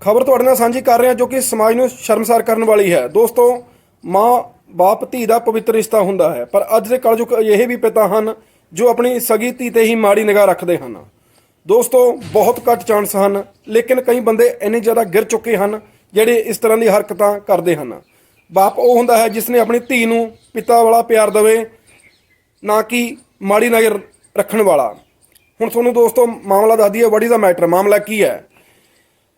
ਖਬਰ ਤੁਹਾਡੇ ਨਾਲ ਸਾਂਝੀ ਕਰ ਰਹੇ ਹਾਂ ਜੋ ਕਿ ਸਮਾਜ ਨੂੰ ਸ਼ਰਮਸਾਰ ਕਰਨ ਵਾਲੀ ਹੈ। ਦੋਸਤੋ, ਮਾਂ, ਬਾਪ, ਧੀ ਦਾ ਪਵਿੱਤਰ ਰਿਸ਼ਤਾ ਹੁੰਦਾ ਹੈ, ਪਰ ਅੱਜ ਦੇ ਕਲਯੁਗ ਇਹ ਵੀ ਪਿਤਾ ਹਨ ਜੋ ਆਪਣੀ ਸਗੀ ਧੀ ਤੇ ਹੀ ਮਾੜੀ ਨਿਗਾਹ ਰੱਖਦੇ ਹਨ। ਦੋਸਤੋ, ਬਹੁਤ ਘੱਟ ਚਾਂਸ ਹਨ, ਲੇਕਿਨ ਕਈ ਬੰਦੇ ਇੰਨੇ ਜ਼ਿਆਦਾ ਗਿਰ ਚੁੱਕੇ ਹਨ ਜਿਹੜੇ ਇਸ ਤਰ੍ਹਾਂ ਦੀ ਹਰਕਤਾਂ ਕਰਦੇ ਹਨ। ਬਾਪ ਉਹ ਹੁੰਦਾ ਹੈ ਜਿਸ ਨੇ ਆਪਣੀ ਧੀ ਨੂੰ ਪਿਤਾ ਵਾਲਾ ਪਿਆਰ ਦੇਵੇ, ਨਾ ਕਿ ਮਾੜੀ ਨਜ਼ਰ ਰੱਖਣ ਵਾਲਾ। ਹੁਣ ਤੁਹਾਨੂੰ ਦੋਸਤੋ, ਮਾਮਲਾ ਦੱਸਦੀ ਹੈ ਵਾਟ ਇਜ਼ ਦਾ ਮੈਟਰ ਮਾਮਲਾ ਕੀ ਹੈ?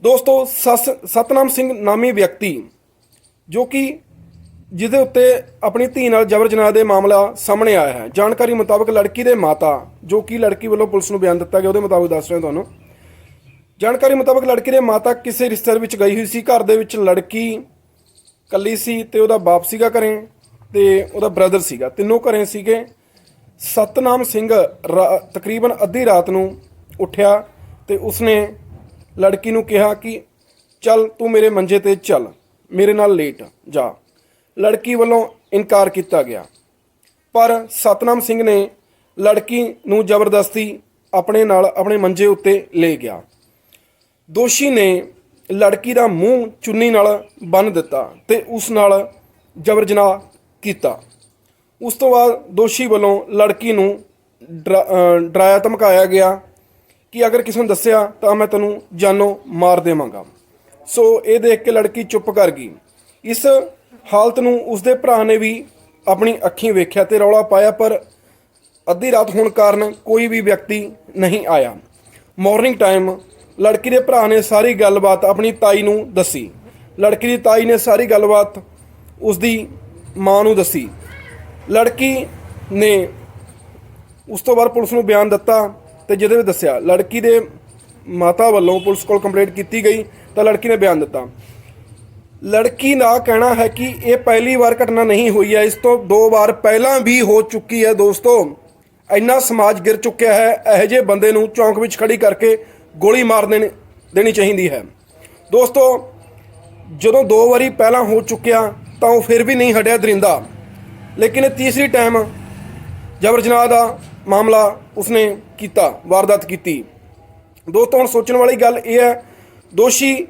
ਦੋਸਤੋ, ਸਸ- ਸਤਨਾਮ ਸਿੰਘ ਨਾਮੀ ਵਿਅਕਤੀ, ਜੋ ਕਿ ਜਿਹਦੇ ਉੱਤੇ ਆਪਣੀ ਧੀ ਨਾਲ ਜਬਰ ਜਨਾਹ ਦੇ ਮਾਮਲਾ ਸਾਹਮਣੇ ਆਇਆ ਹੈ। ਜਾਣਕਾਰੀ ਮੁਤਾਬਕ ਲੜਕੀ ਦੇ ਮਾਤਾ, ਜੋ ਕਿ ਲੜਕੀ ਵੱਲੋਂ ਪੁਲਿਸ ਨੂੰ ਬਿਆਨ ਦਿੱਤਾ ਗਿਆ, ਉਹਦੇ ਮੁਤਾਬਕ ਦੱਸ ਰਹੇ ਤੁਹਾਨੂੰ। ਜਾਣਕਾਰੀ ਮੁਤਾਬਕ ਲੜਕੀ ਦੇ ਮਾਤਾ ਕਿਸੇ ਰਿਸ਼ਤੇ ਵਿੱਚ ਗਈ ਹੋਈ ਸੀ। ਘਰ ਦੇ ਵਿੱਚ ਲੜਕੀ ਕੱਲੀ ਸੀ ਤੇ ਉਹਦਾ ਬਾਪ ਸੀਗਾ ਘਰੇ ਤੇ ਉਹਦਾ ਬ੍ਰਦਰ ਸੀਗਾ। ਤਿੰਨੋਂ ਘਰੇ ਸੀਗੇ। ਸਤਨਾਮ ਸਿੰਘ ਰਾ- ਤਕਰੀਬਨ ਅੱਧੀ ਰਾਤ ਨੂੰ ਉੱਠਿਆ ਤੇ ਉਸਨੇ ਲੜਕੀ ਨੂੰ ਕਿਹਾ ਕਿ ਚੱਲ ਤੂੰ ਮੇਰੇ ਮੰਜੇ ਤੇ ਚੱਲ, ਮੇਰੇ ਨਾਲ ਲੇਟ ਜਾ। ਲੜਕੀ ਵੱਲੋਂ ਇਨਕਾਰ ਕੀਤਾ ਗਿਆ। ਪਰ ਸਤਨਾਮ ਸਿੰਘ ਨੇ ਲੜਕੀ ਨੂੰ ਜ਼ਬਰਦਸਤੀ ਆਪਣੇ ਨਾਲ ਆਪਣੇ ਮੰਜੇ ਉੱਤੇ ਲੈ ਗਿਆ। ਦੋਸ਼ੀ ਨੇ ਲੜਕੀ ਦਾ ਮੂੰਹ ਚੁੰਨੀ ਨਾਲ ਬੰਨ ਦਿੱਤਾ ਤੇ ਉਸ ਨਾਲ ਜਬਰ ਜਨਾਹ ਕੀਤਾ। ਉਸ ਤੋਂ ਬਾਅਦ ਦੋਸ਼ੀ ਵੱਲੋਂ ਲੜਕੀ ਨੂੰ ਡਰਾ- ਡਰਾਇਆ ਧਮਕਾਇਆ ਗਿਆ ਕਿ ਅਗਰ ਕਿਸੇ ਨੂੰ ਦੱਸਿਆ ਤਾਂ ਮੈਂ ਤੈਨੂੰ ਜਾਨੋਂ ਮਾਰ ਦੇਵਾਂਗਾ। ਸੋ ਇਹ ਦੇਖ ਕੇ ਲੜਕੀ ਚੁੱਪ ਕਰ ਗਈ। ਇਸ ਹਾਲਤ ਨੂੰ ਉਸਦੇ ਭਰਾ ਨੇ ਵੀ ਆਪਣੀ ਅੱਖੀਂ ਵੇਖਿਆ ਤੇ ਰੌਲਾ ਪਾਇਆ, ਪਰ ਅੱਧੀ ਰਾਤ ਹੋਣ ਕਾਰਨ ਕੋਈ ਵੀ ਵਿਅਕਤੀ ਨਹੀਂ ਆਇਆ। ਮਾਰਨਿੰਗ ਟਾਈਮ ਲੜਕੀ ਦੇ ਭਰਾ ਨੇ ਸਾਰੀ ਗੱਲਬਾਤ ਆਪਣੀ ਤਾਈ ਨੂੰ ਦੱਸੀ। ਲੜਕੀ ਦੀ ਤਾਈ ਨੇ ਸਾਰੀ ਗੱਲਬਾਤ ਉਸਦੀ ਮਾਂ ਨੂੰ ਦੱਸੀ। ਲੜਕੀ ਨੇ ਉਸ ਤੋਂ ਬਾਅਦ ਪੁਲਿਸ ਨੂੰ ਬਿਆਨ ਦਿੱਤਾ ਤੇ ਜਿਹਦੇ ਵਿੱਚ ਦੱਸਿਆ, ਲੜਕੀ ਦੇ ਮਾਤਾ ਵੱਲੋਂ ਪੁਲਿਸ ਕੋਲ ਕੰਪਲੇਂਟ ਕੀਤੀ ਗਈ, ਤਾਂ ਲੜਕੀ ਨੇ ਬਿਆਨ ਦਿੱਤਾ। ਲੜਕੀ ਦਾ ਕਹਿਣਾ ਹੈ ਕਿ ਇਹ ਪਹਿਲੀ ਵਾਰ ਘਟਨਾ ਨਹੀਂ ਹੋਈ ਹੈ, ਇਸ ਤੋਂ ਦੋ ਵਾਰ ਪਹਿਲਾਂ ਵੀ ਹੋ ਚੁੱਕੀ ਹੈ ਦੋਸਤੋ। ਇੰਨਾ ਸਮਾਜ ਗਿਰ ਚੁੱਕਿਆ ਹੈ, ਇਹੋ ਜਿਹੇ ਬੰਦੇ ਨੂੰ ਚੌਂਕ ਵਿੱਚ ਖੜੀ ਕਰਕੇ ਗੋਲੀ ਮਾਰ ਦੇਣੀ ਦੇਣੀ ਚਾਹੀਦੀ ਹੈ। ਦੋਸਤੋ, ਜਦੋਂ ਦੋ ਵਾਰੀ ਪਹਿਲਾਂ ਹੋ ਚੁੱਕਿਆ, ਤਾਂ ਉਹ ਫਿਰ ਵੀ ਨਹੀਂ ਹਟਿਆ ਦਰਿੰਦਾ। ਲੇਕਿਨ ਇਹ ਤੀਸਰੀ ਟਾਈਮ ਜਬਰ ਜਨਾਹ ਦਾ ਮਾਮਲਾ ਉਸਨੇ ਕੀਤਾ, ਵਾਰਦਾਤ ਕੀਤੀ। ਦੋਸਤੋ, ਹੁਣ ਸੋਚਣ ਵਾਲੀ ਗੱਲ ਇਹ ਹੈ, ਦੋਸ਼ੀ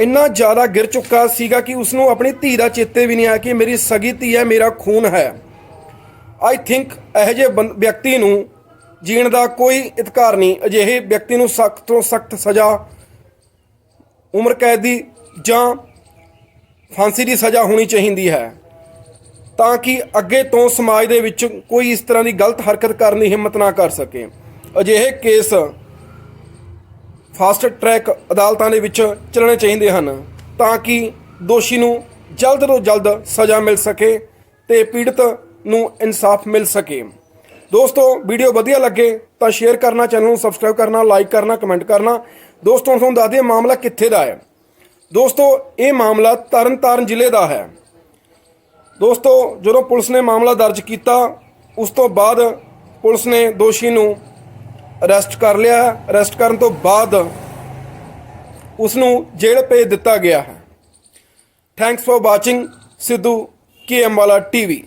ਇੰਨਾ ਜ਼ਿਆਦਾ ਗਿਰ ਚੁੱਕਾ ਸੀਗਾ ਕਿ ਉਸ ਨੂੰ ਆਪਣੀ ਧੀ ਦਾ ਚੇਤੇ ਵੀ ਨਹੀਂ ਆਇਆ ਕਿ ਮੇਰੀ ਸਗੀ ਧੀ ਹੈ, ਮੇਰਾ ਖੂਨ ਹੈ। ਆਈ ਥਿੰਕ ਇਹੋ ਜਿਹੇ ਬੰ- ਵਿਅਕਤੀ ਨੂੰ ਜੀਣ ਦਾ ਕੋਈ ਇਤਕਾਰ ਨਹੀਂ। ਅਜਿਹੇ ਵਿਅਕਤੀ ਨੂੰ ਸਖਤ ਤੋਂ ਸਖਤ ਸਜ਼ਾ ਉਮਰ ਕੈਦ ਦੀ ਜਾਂ ਫਾਂਸੀ ਦੀ ਸਜ਼ਾ ਹੋਣੀ ਚਾਹੀਦੀ ਹੈ। ਤਾਂ ਕਿ ਅੱਗੇ ਤੋਂ ਸਮਾਜ ਦੇ ਵਿੱਚ ਕੋਈ ਇਸ ਤਰ੍ਹਾਂ ਦੀ ਗਲਤ ਹਰਕਤ ਕਰਨ ਦੀ ਹਿੰਮਤ ਨਾ ਕਰ ਸਕੇ। ਅਜਿਹੇ ਕੇਸ ਫਾਸਟ ਟਰੈਕ ਅਦਾਲਤਾਂ ਦੇ ਵਿੱਚ ਚੱਲਣੇ ਚਾਹੀਦੇ ਹਨ ਤਾਂ ਕਿ ਦੋਸ਼ੀ ਨੂੰ ਜਲਦ ਤੋਂ ਜਲਦ ਸਜ਼ਾ ਮਿਲ ਸਕੇ ਤੇ ਪੀੜਤ ਨੂੰ ਇਨਸਾਫ ਮਿਲ ਸਕੇ। ਦੋਸਤੋ, ਵੀਡੀਓ ਵਧੀਆ ਲੱਗੇ ਤਾਂ ਸ਼ੇਅਰ ਕਰਨਾ, ਚੈਨਲ ਨੂੰ ਸਬਸਕ੍ਰਾਈਬ ਕਰਨਾ, ਲਾਈਕ ਕਰਨਾ, ਕਮੈਂਟ ਕਰਨਾ। ਦੋਸਤੋ ਤੁਹਾਨੂੰ ਦੱਸ ਦਈਏ ਮਾਮਲਾ ਕਿੱਥੇ ਦਾ ਹੈ। ਦੋਸਤੋ, ਇਹ ਮਾਮਲਾ ਤਰਨਤਾਰਨ ਜ਼ਿਲ੍ਹੇ ਦਾ ਹੈ। ਦੋਸਤੋ, ਜਦੋਂ ਪੁਲਿਸ ਨੇ ਮਾਮਲਾ ਦਰਜ ਕੀਤਾ, ਉਸ ਤੋਂ ਬਾਅਦ ਪੁਲਿਸ ਨੇ ਦੋਸ਼ੀ ਨੂੰ ਅਰੈਸਟ ਕਰ ਲਿਆ ਅਰੈਸਟ ਕਰਨ ਤੋਂ ਬਾਅਦ ਉਸ ਨੂੰ ਜੇਲ੍ਹ ਭੇਜ ਦਿੱਤਾ ਗਿਆ ਹੈ। Thanks for watching, Sidhu KM ਵਾਲਾ ਟੀਵੀ।